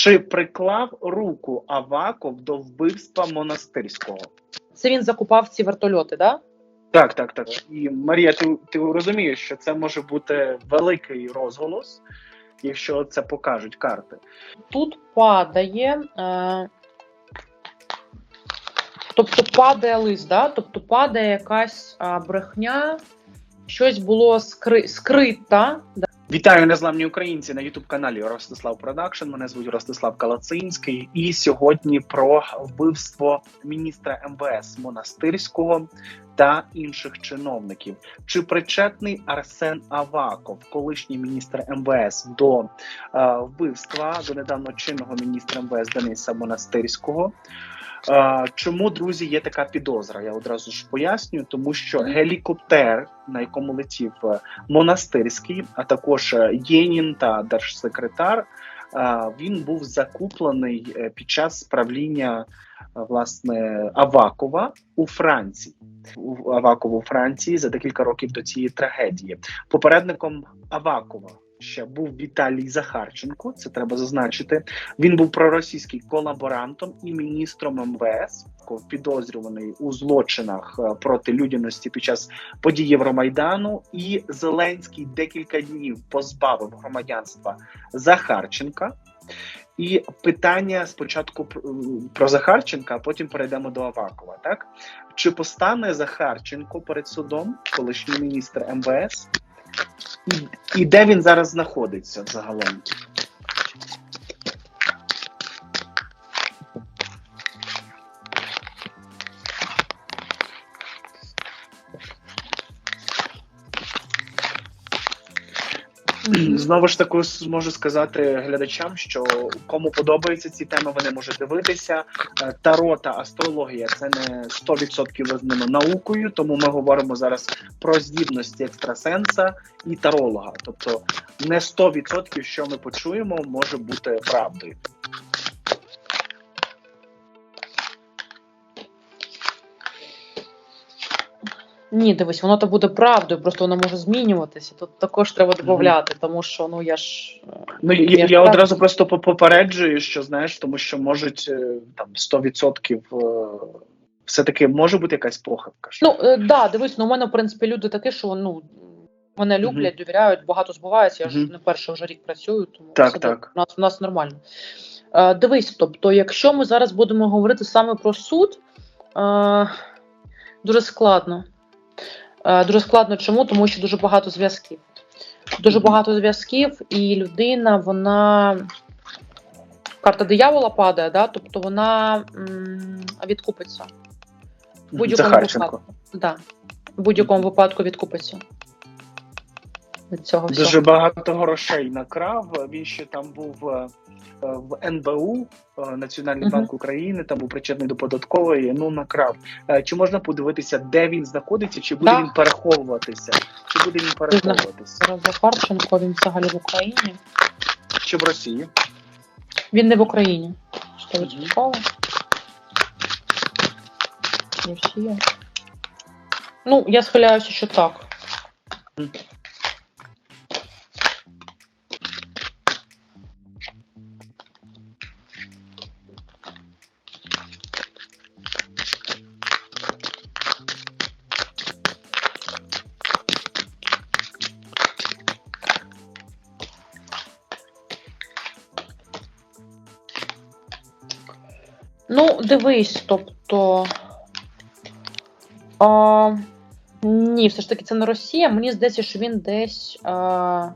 Чи приклав руку Аваков до вбивства монастирського? Це він закупав ці вертольоти, да? Так, так, так. І Марія, ти, ти розумієш, що це може бути великий розголос, якщо це покажуть карти. Тут падає. Е... Тобто падає лист, да? тобто падає якась брехня, щось було скри... скрита. Да? Вітаю незламні українці на Ютуб каналі Ростислав Продакшн. Мене звуть Ростислав Калацинський. І сьогодні про вбивство міністра МВС Монастирського та інших чиновників. Чи причетний Арсен Аваков, колишній міністр МВС, до е, вбивства до недавно чинного міністра МВС Дениса Монастирського? Чому друзі є така підозра? Я одразу ж пояснюю, тому що гелікоптер, на якому летів е, монастирський, а також е, Єнін та держсекретар, е, він був закуплений під час правління власне Авакова у Франції. У Авакова у Франції за декілька років до цієї трагедії. Попередником Авакова ще був Віталій Захарченко. Це треба зазначити. Він був проросійський колаборантом і міністром МВС, підозрюваний у злочинах е, проти людяності під час подій Євромайдану. І Зеленський декілька днів позбавив громадянства Захарченка. І питання спочатку про Захарченка, а потім перейдемо до Авакова. Так чи постане Захарченко перед судом, колишній міністр МВС? І, і де він зараз знаходиться загалом? Знову ж таки можу сказати глядачам, що кому подобаються ці теми, вони можуть дивитися. Е, Таро та астрологія це не 100% визнано наукою, тому ми говоримо зараз про здібності екстрасенса і таролога. Тобто не 100% що ми почуємо, може бути правдою. Ні, дивись, воно то буде правдою, просто воно може змінюватися. Тут також треба додати, тому що ну я ж. Ну я, Я ж я одразу просто попереджую, що знаєш, тому що можуть е, там 100% е, все-таки може бути якась похибка. що- Ну е, да, дивись, ну у мене в принципі люди такі, що ну мене люблять, довіряють, багато збувається. Я ж Мгм. не перший вже рік працюю, тому Так, все так. У нас у нас нормально. Е, дивись, тобто, якщо ми зараз будемо говорити саме про суд, е, дуже складно. Е, дуже складно чому? Тому що дуже багато зв'язків. Дуже багато зв'язків, і людина, вона. Карта диявола падає, да? тобто вона м, відкупиться. В будь-якому випадку. Да. В будь-якому випадку відкупиться. Від цього всього. Дуже багато грошей накрав. Він ще там був е, в НБУ, е, Національний Мгм. банк України, там був причетний до податкової. Ну накрав. Е, Чи можна подивитися, де він знаходиться, чи буде Да. він переховуватися? Чи буде він переховуватися? Захарченко, він взагалі в Україні. Чи в Росії? Він не в Україні. Що? Росія. Ну, я схиляюся, що так. Дивись, тобто. А, ні, все ж таки це не Росія. Мені здається, що він десь. А,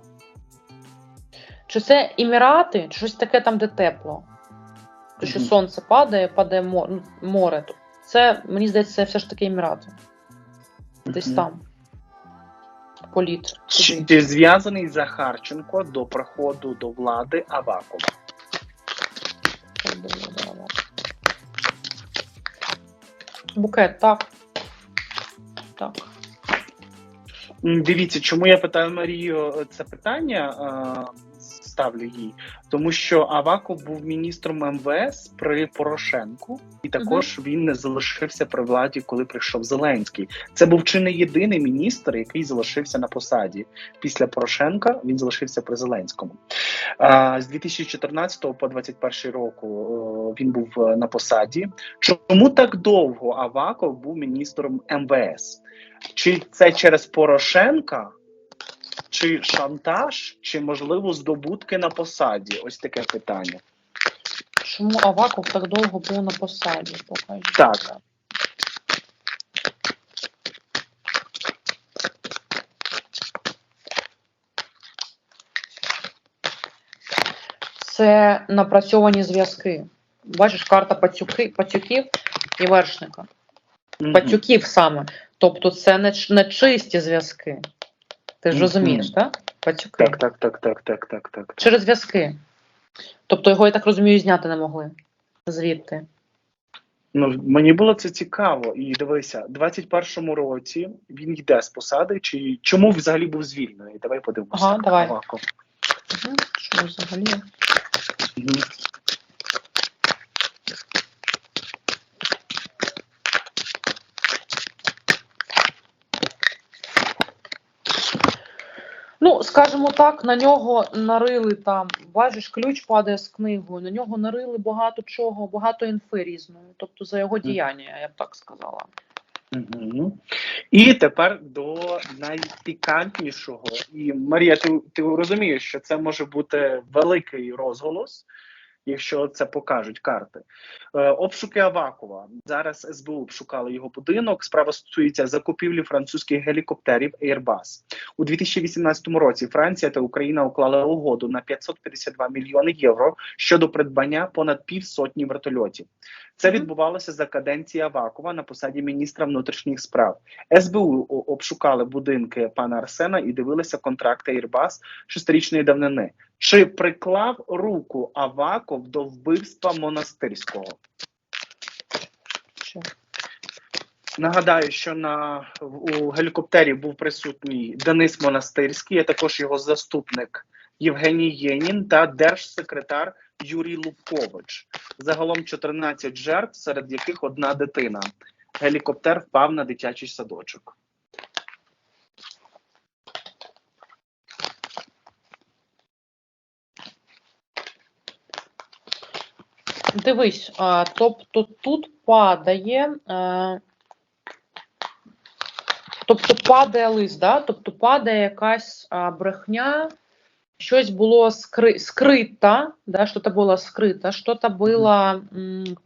чи це Емірати, чи щось таке там, де тепло. То, що сонце падає, падає море. море. Тобто Це, мені здається, це все ж таки Емірати. Десь там. Політ. Чи, чи зв'язаний Захарченко до приходу до влади Авакова? Букет, так. Так. Дивіться, чому я питаю Марію е, це питання. Е, ставлю їй? Тому що Аваков був міністром МВС при Порошенку, і також він не залишився при владі, коли прийшов Зеленський. Це був чи не єдиний міністр, який залишився на посаді. Після Порошенка він залишився при Зеленському. З 2014 по 2021 року він був е, на посаді. Чому так довго Аваков був міністром МВС? Чи це через Порошенка? Чи шантаж, чи можливо здобутки на посаді? Ось таке питання. Чому Аваков так довго був на посаді? Покажіть. Так. Це напрацьовані зв'язки. Бачиш, карта пацюки, пацюків і вершника. Мгм. Пацюків саме. Тобто це не, не чисті зв'язки. Ти ж розумієш, так? Пацюки. Так, так, так, так, так, так, так. Через зв'язки. Тобто його, я так розумію, зняти не могли звідти. Ну мені було це цікаво. І дивися, 21-му році він йде з посади. Чи чому взагалі був звільнений? Давай подивимося. Ага, давай. Угу. Що взагалі? Мгм. Ну, скажімо так, на нього нарили там, бачиш, ключ падає з книгою, на нього нарили багато чого, багато інфи різної. Тобто за його діяння, я б так сказала. Мгм. І тепер до найпікантнішого. І Марія, ти, ти розумієш, що це може бути великий розголос, якщо це покажуть карти. Е, обшуки Авакова. Зараз СБУ обшукали його будинок. Справа стосується закупівлі французьких гелікоптерів Airbus. У 2018 році Франція та Україна уклали угоду на 552 мільйони євро щодо придбання понад півсотні вертольотів. Це відбувалося за каденції Авакова на посаді міністра внутрішніх справ. СБУ обшукали будинки пана Арсена і дивилися контракти Airbus шестирічної давнини. Чи приклав руку Аваков до вбивства монастирського? Що? Нагадаю, що на у гелікоптері був присутній Денис Монастирський, а також його заступник Євгеній Єнін та держсекретар Юрій Лубкович. Загалом 14 жертв, серед яких одна дитина. Гелікоптер впав на дитячий садочок. Дивись, тобто тут падає. А, тобто падає лист, да? тобто падає якась брехня, щось було скри, скрито, да? що-то було скрито, що-то було м,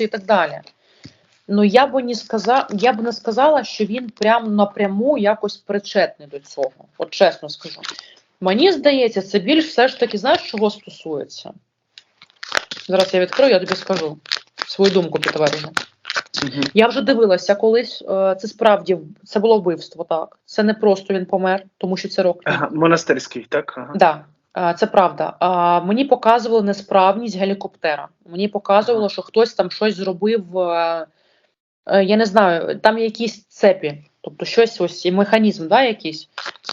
і так далі. Ну, я би не сказала, я б не сказала, що він прям напряму якось причетний до цього. От чесно скажу. Мені здається, це більш все ж таки, знаєш, чого стосується? Зараз я відкрию, я тобі скажу свою думку підтверджу. Я вже дивилася колись. е, Це справді це було вбивство, так. Це не просто він помер, тому що це рок. Ага, монастирський, так? Ага. Да, е, це правда. А, Мені показували несправність гелікоптера. Мені показувало, що хтось там щось зробив. е, Я не знаю, там якісь цепі, тобто щось ось і механізм, да, якийсь.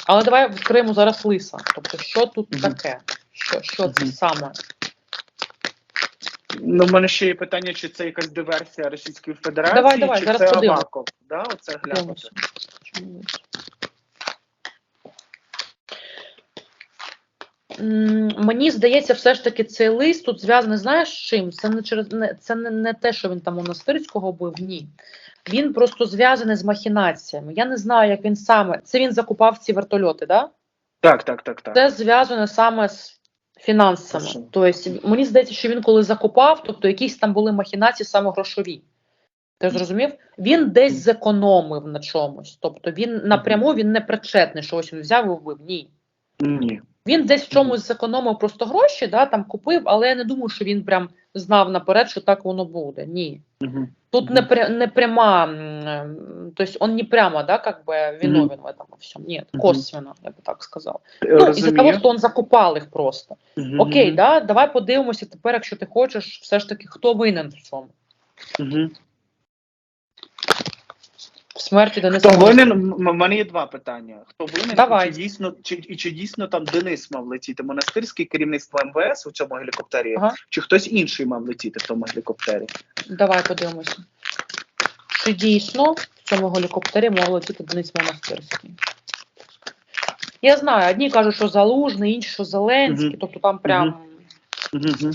Але давай відкриємо зараз лиса. Тобто, що тут таке? Що, що це саме? Ну, в мене ще є питання, чи це якась диверсія Російської Федерації, Давай, давай, чи зараз це подивимось. Аваков? Да? Оце глянути. Мені здається, все ж таки цей лист тут зв'язаний, знаєш з чим? Це не через не це не, не те, що він там монастирського бив, ні. Він просто зв'язаний з махінаціями. Я не знаю, як він саме. Це він закупав ці вертольоти, да? Так, так, так, так. Це зв'язано саме з фінансами. Хорошо. Тобто, мені здається, що він коли закупав, тобто якісь там були махінації саме грошові. Ти зрозумів? Він десь зекономив на чомусь. Тобто він напряму він не причетний, що ось він взяв і вбив. Ні. Ні. Він десь в чомусь зекономив просто гроші, да, там купив, але я не думаю, що він прям знав наперед, що так воно буде. Ні. Угу. Тут не, пря- не пряма, м, то есть он не прямо, да, как бы виновен в этом во всем. Нет, Мгм. косвенно, я бы так сказал. Ну, из-за того, что он закупал їх просто. Мгм. Окей, да, давай подивимося тепер, якщо ти хочеш, все ж таки, хто винен в цьому. Угу. смерті Дениса Хто винен? У мене є два питання. Хто винен? Давай. І чи дійсно чи, і чи дійсно там Денис мав летіти монастирський керівництво МВС у цьому гелікоптері, Ага. чи хтось інший мав летіти в тому гелікоптері? Давай подивимося. Чи дійсно в цьому гелікоптері мав летіти Денис Монастирський? Я знаю, одні кажуть, що Залужний, інші, що Зеленський, Мгм. тобто там прям. Угу.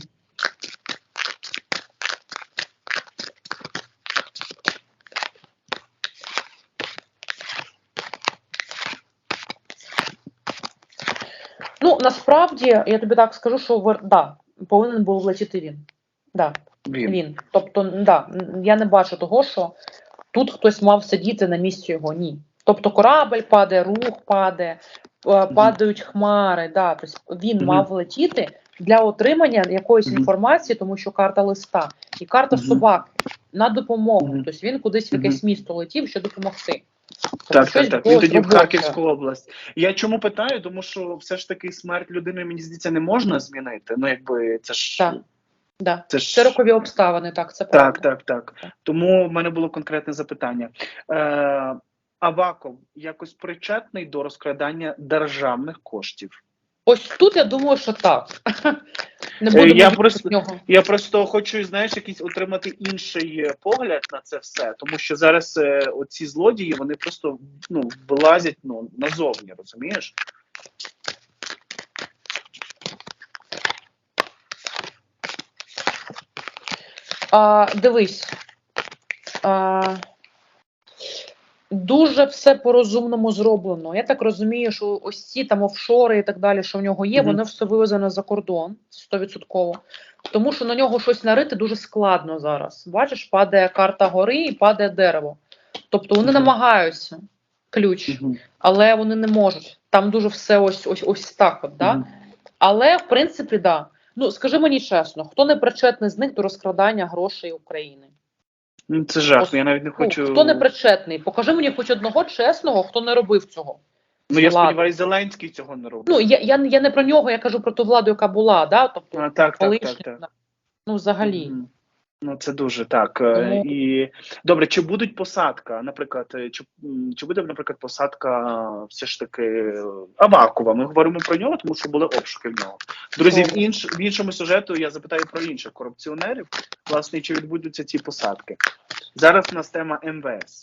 Ну, насправді, я тобі так скажу, що вер- да, повинен був летіти він. Да, Він. він. Тобто, да, я не бачу того, що тут хтось мав сидіти на місці його. Ні. Тобто корабель падає, рух падає, е, падають хмари. Да, тобто він мав летіти для отримання якоїсь інформації, тому що карта листа і карта собаки на допомогу. Тобто він кудись в якесь місто летів, щоб допомогти. Так, так, так. Він тоді в. Харківську область. Я чому питаю? Тому що все ж таки смерть людини, мені здається, не можна змінити. Ну, якби це ж Так. Да. це ж Це рокові обставини, так, це Так, правда. так, так. Тому в мене було конкретне запитання. Е, Аваков якось причетний до розкрадання державних коштів. Ось тут я думаю, що так. Не Е, буду я я просто- нього. Я просто хочу, знаєш, якийсь отримати інший е, погляд на це все, тому що зараз е, оці злодії вони просто ну вилазять ну назовні, розумієш? А, дивись. А, дуже все по-розумному зроблено. Я так розумію, що ось ці там офшори і так далі, що в нього є, Мгм. воно все вивезено за кордон 100%. Тому що на нього щось нарити дуже складно зараз. Бачиш, падає карта гори і падає дерево. Тобто вони Мгм. намагаються ключ, але вони не можуть. Там дуже все ось ось ось так. От, да? Мгм. Але в принципі, да. Ну скажи мені чесно, хто не причетний з них до розкрадання грошей України? Ну, Це жах. Я навіть не Ну, хочу. хто не причетний? Покажи мені хоч одного чесного, хто не робив цього. Ну я сподіваюся, Зеленський цього не робить. Ну я, я, я не про нього, я кажу про ту владу, яка була, да? тобто А, так, так, колишня, так, так. да. ну взагалі. Мгм. Ну, це дуже так. Е, Тому- І добре, чи будуть посадка? Наприклад, е, чи, чи буде, наприклад, посадка все ж таки е, Авакова? Ми говоримо про нього, тому що були обшуки в нього. Друзі, в, інш, в іншому сюжету я запитаю про інших корупціонерів, власне, чи відбудуться ці посадки. Зараз у нас тема МВС.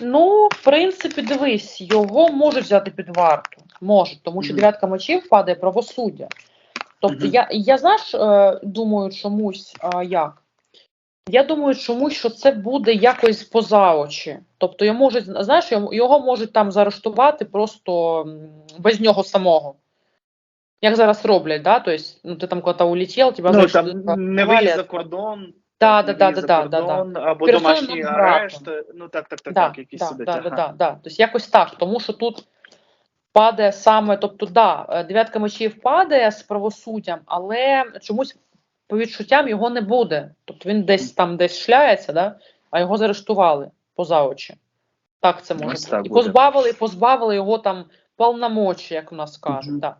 Ну, в принципі, дивись, його можуть взяти під варту. Можуть, тому що дев'ятка мечів падає правосуддя. Тобто, я, я знаєш, е, думаю, чомусь як? Я думаю, чомусь, що це буде якось поза очі. Тобто, його можуть, знаєш, його, можуть там заарештувати просто без нього самого. Як зараз роблять, да? Тобто, ну, ти там куди-то улетів, тебе Ну, там не виїзд за кордон. Да, не да, да, да, да, да, або домашній арешт. Ну так, так, так, Да, так, якісь да, сидять. да, да, да, да. Тобто якось так, тому що тут падає саме, тобто, да, е, дев'ятка мечів падає з правосуддям, але чомусь по відчуттям його не буде. Тобто він десь там десь шляється, да, а його заарештували поза очі. Так це може бути. І позбавили, позбавили його там повномочі, як у нас кажуть. Мгм. Да.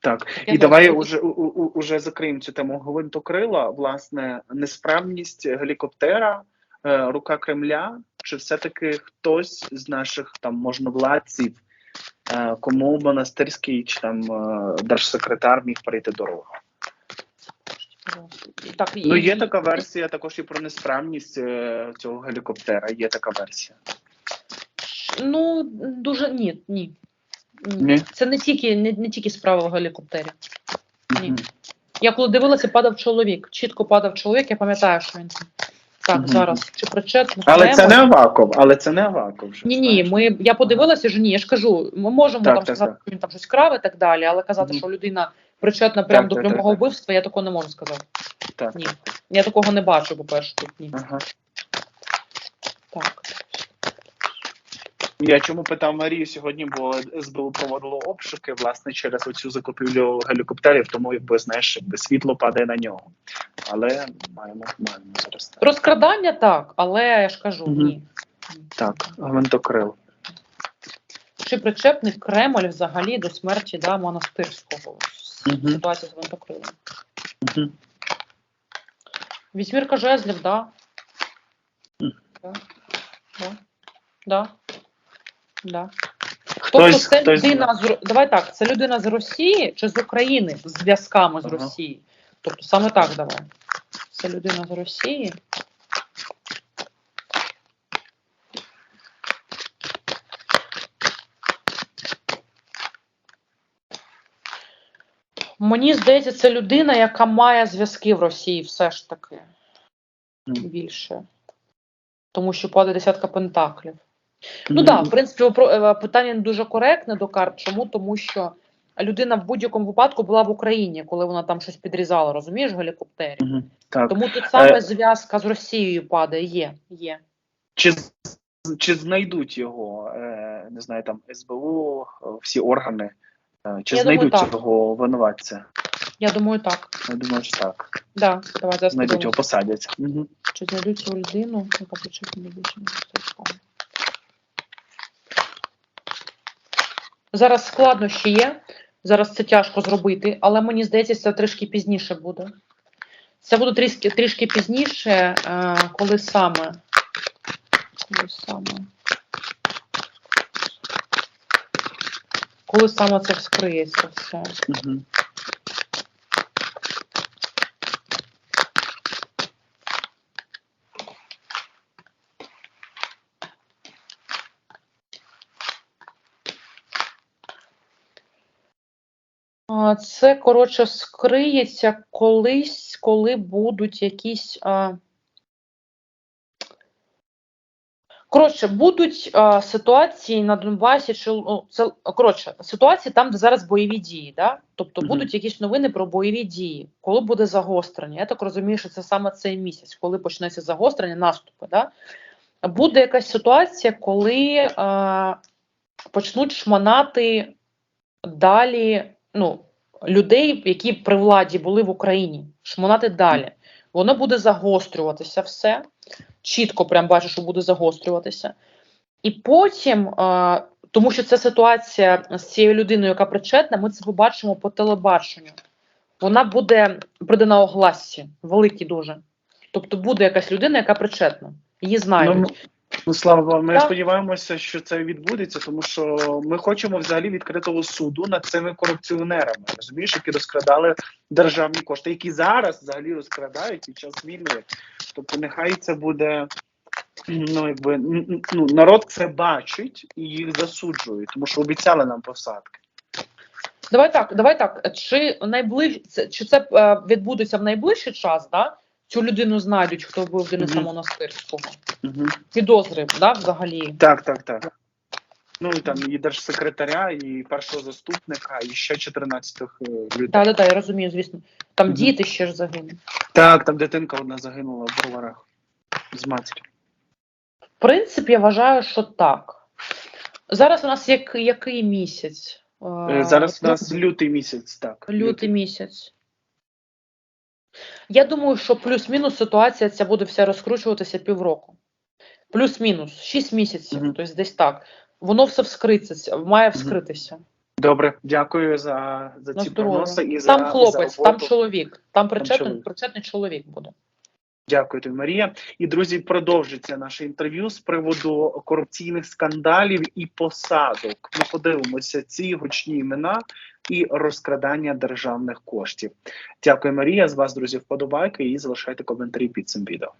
Так, Я і давай що- уже, у, у, уже закриємо цю тему гвинтокрила. Власне, несправність гелікоптера, е, рука Кремля, чи все-таки хтось з наших там можновладців, е, кому монастирський чи там е, держсекретар міг перейти дорогу? Так, і- Ну, є така версія також і про несправність е, цього гелікоптера. Є така версія. Ну, дуже ні, ні. Ні? Це не тільки, не, не тільки справа в гелікоптері. Ні. Мгм. Я коли дивилася, падав чоловік. Чітко падав чоловік, я пам'ятаю, що він. Так, Мгм. зараз. Чи причетний? Але це не Аваков, але це не Аваков вже. Ні, ні, ми, я подивилася, що ні, я ж кажу, ми можемо Так, там так, сказати, так. що він там щось крав і так далі, але казати, Мгм. що людина причетна прямо Так, до так, прямого так, так. вбивства, я такого не можу сказати. Так, Ні. Я такого не бачу, по-перше, тут ні. Ага. Так. Я чому питав Марію сьогодні, бо СБУ проводило обшуки власне через оцю закупівлю гелікоптерів, тому якби знаєш, якби світло падає на нього. Але маємо маємо зараз. Розкрадання так, але я ж кажу, ні. Ні. Так, гвинтокрил. Чи причепний Кремль взагалі до смерті да, монастирського? Ситуація з гвинтокрилом. Мгм. Вісьмірка жезлів, да. Да. Да. Да. Да. Хтось, тобто це хтось людина з давай так, це людина з Росії чи з України з зв'язками з Ага. Росії. Тобто саме так давай. Це людина з Росії. Мені здається, це людина, яка має зв'язки в Росії, все ж таки більше. Тому що падає десятка пентаклів. Ну так, да, в принципі, е, питання не дуже коректне до карт. Чому? Тому що людина в будь-якому випадку була в Україні, коли вона там щось підрізала, розумієш, в гелікоптері. Так. Тому тут саме Е, зв'язка з Росією падає. Є, є. Чи, чи знайдуть його, е, не знаю, там СБУ, всі органи, чи Я знайдуть так. цього винуватця? Я думаю, так. Я думаю, що так. Да, давай зараз Знайдуть його, подивимося. посадять. Угу. Чи знайдуть цю людину, міністерства? Зараз складно ще є. Зараз це тяжко зробити, але мені здається, це трішки пізніше буде. Це буде трішки, трішки пізніше, е, коли саме. Коли саме. Коли саме це вскриється все. Угу. Це, коротше, скриється колись, коли будуть якісь. А... Коротше, будуть а, ситуації на Донбасі, чи ну, це коротше, ситуації там, де зараз бойові дії, да? Тобто будуть якісь новини про бойові дії, коли буде загострення. Я так розумію, що це саме цей місяць, коли почнеться загострення, наступи. Да? Буде якась ситуація, коли а, почнуть шманати далі ну, людей, які при владі були в Україні, шмонати далі. Воно буде загострюватися все. Чітко прям бачу, що буде загострюватися. І потім, е, тому що ця ситуація з цією людиною, яка причетна, ми це побачимо по телебаченню. Вона буде придана на огласці, великий дуже. Тобто буде якась людина, яка причетна. Її знайдуть. Ну, слава, ми Так. сподіваємося, що це відбудеться, тому що ми хочемо взагалі відкритого суду над цими корупціонерами, розумієш, які розкрадали державні кошти, які зараз взагалі розкрадають під час війни. Тобто, нехай це буде. Ну, якби ну, народ це бачить і їх засуджують, тому що обіцяли нам посадки. Давай так, давай так. Чи найближ... чи це е, відбудеться в найближчий час, да? Цю людину знайдуть, хто вбив Дениса. Монастирського. Угу. Підозри, да, взагалі. Так, так, так. Ну і там і держсекретаря, і першого заступника, і ще 14 е, людей. Так, так, так, я розумію, звісно. Там Мгм. діти ще ж загинули. Так, там дитинка одна загинула в броварах з матір'ю. В принципі, я вважаю, що так. Зараз у нас як, який місяць? Е, Е, Зараз у ну, нас лютий місяць, так. лютий місяць. Я думаю, що плюс-мінус ситуація ця буде вся розкручуватися півроку. Плюс-мінус, 6 місяців, тобто десь так. Воно все вскриться, має вскритися. Добре, дякую за, за На ці здоров'я. прогнози і за Там хлопець, за там чоловік, там причетний, чоловік. причетний чоловік буде. Дякую тобі, Марія. І друзі, продовжиться наше інтерв'ю з приводу корупційних скандалів і посадок. Ми подивимося ці гучні імена і розкрадання державних коштів. Дякую, Марія. З вас, друзі, вподобайки і залишайте коментарі під цим відео.